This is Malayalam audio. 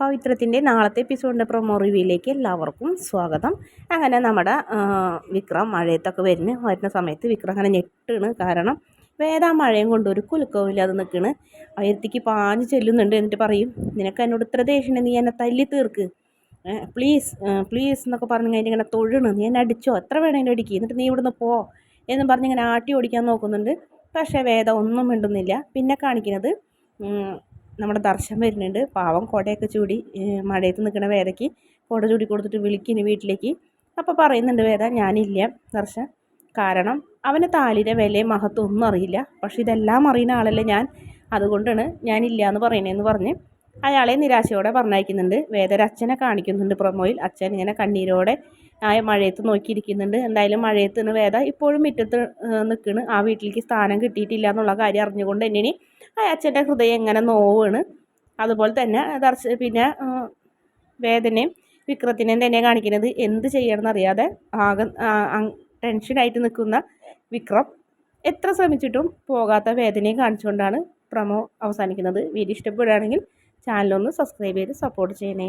പവിത്രത്തിന്റെ നാളത്തെ എപ്പിസോഡിന്റെ പ്രൊമോ റിവ്യൂയിലേക്ക് എല്ലാവർക്കും സ്വാഗതം. അങ്ങനെ നമ്മുടെ വിക്രം മഴയത്തൊക്കെ വരുന്ന വരുന്ന സമയത്ത് വിക്രം അങ്ങനെ ഞെട്ടാണ് കാരണം വേദ മഴയും കൊണ്ട് ഒരു കുലുക്കവും നിൽക്കണ്. അയർത്തിക്ക് പാഞ്ഞ് ചെല്ലുന്നുണ്ട്. എന്നിട്ട് പറയും നിനക്ക് എന്നോട് ഇത്ര ദേഷ്യം നീ എന്നെ തല്ലി തീർക്ക്. പ്ലീസ് പ്ലീസ് എന്നൊക്കെ പറഞ്ഞു കഴിഞ്ഞാൽ ഇങ്ങനെ തൊഴണ്. നീ എന്നെ അടിച്ചോ? എത്ര വേണമെങ്കിലും അടിക്കുക എന്നിട്ട് നീ ഇവിടുന്ന് പോ. എന്ന് പറഞ്ഞ് ഇങ്ങനെ ആട്ടി ഓടിക്കാൻ നോക്കുന്നുണ്ട്. പക്ഷേ വേദ ഒന്നും മിണ്ടുന്നില്ല. പിന്നെ കാണിക്കുന്നത് നമ്മുടെ ദർശൻ വരുന്നുണ്ട്. പാവം കുടയൊക്കെ ചൂടി മഴയത്ത് നിൽക്കുന്ന വേദയ്ക്ക് കുട ചൂടി കൊടുത്തിട്ട് വിളിക്കുന്നു വീട്ടിലേക്ക്. അപ്പോൾ പറയുന്നുണ്ട് വേദ ഞാനില്ല ദർശൻ. കാരണം അവന് താലിയുടെ വിലയും മഹത്വം ഒന്നും അറിയില്ല. പക്ഷെ ഇതെല്ലാം അറിയുന്ന ആളല്ലേ ഞാൻ. അതുകൊണ്ടാണ് ഞാനില്ല എന്ന് പറയണേന്ന് പറഞ്ഞ് അയാളെ നിരാശയോടെ പറഞ്ഞയക്കുന്നുണ്ട്. വേദര അച്ഛനെ കാണിക്കുന്നുണ്ട് പ്രൊമോയിൽ അച്ഛൻ ഇങ്ങനെ കണ്ണീരോടെ ആ മഴയത്ത് നോക്കിയിരിക്കുന്നുണ്ട്. എന്തായാലും മഴയത്ത് നിന്ന് വേദ ഇപ്പോഴും മുറ്റത്ത് നിൽക്കുന്നു ആ വീട്ടിലേക്ക് സ്ഥാനം കിട്ടിയിട്ടില്ല എന്നുള്ള കാര്യം അറിഞ്ഞുകൊണ്ട് തന്നെ ആ അച്ഛന്റെ ഹൃദയം എങ്ങനെ നോവാണ്. അതുപോലെ തന്നെ ദർശ പിന്നെ വേദനയും വിക്രത്തിനെയും തന്നെ കാണിക്കുന്നത് എന്ത് ചെയ്യണമെന്ന് അറിയാതെ ആകെ ടെൻഷനായിട്ട് നിൽക്കുന്ന വിക്രം എത്ര ശ്രമിച്ചിട്ടും പോകാത്ത വേദനയും കാണിച്ചുകൊണ്ടാണ് പ്രമോ അവസാനിക്കുന്നത്. വീഡിയോ ഇഷ്ടപ്പെടുകയാണെങ്കിൽ ചാനലൊന്ന് സബ്സ്ക്രൈബ് ചെയ്ത് സപ്പോർട്ട് ചെയ്യണേ.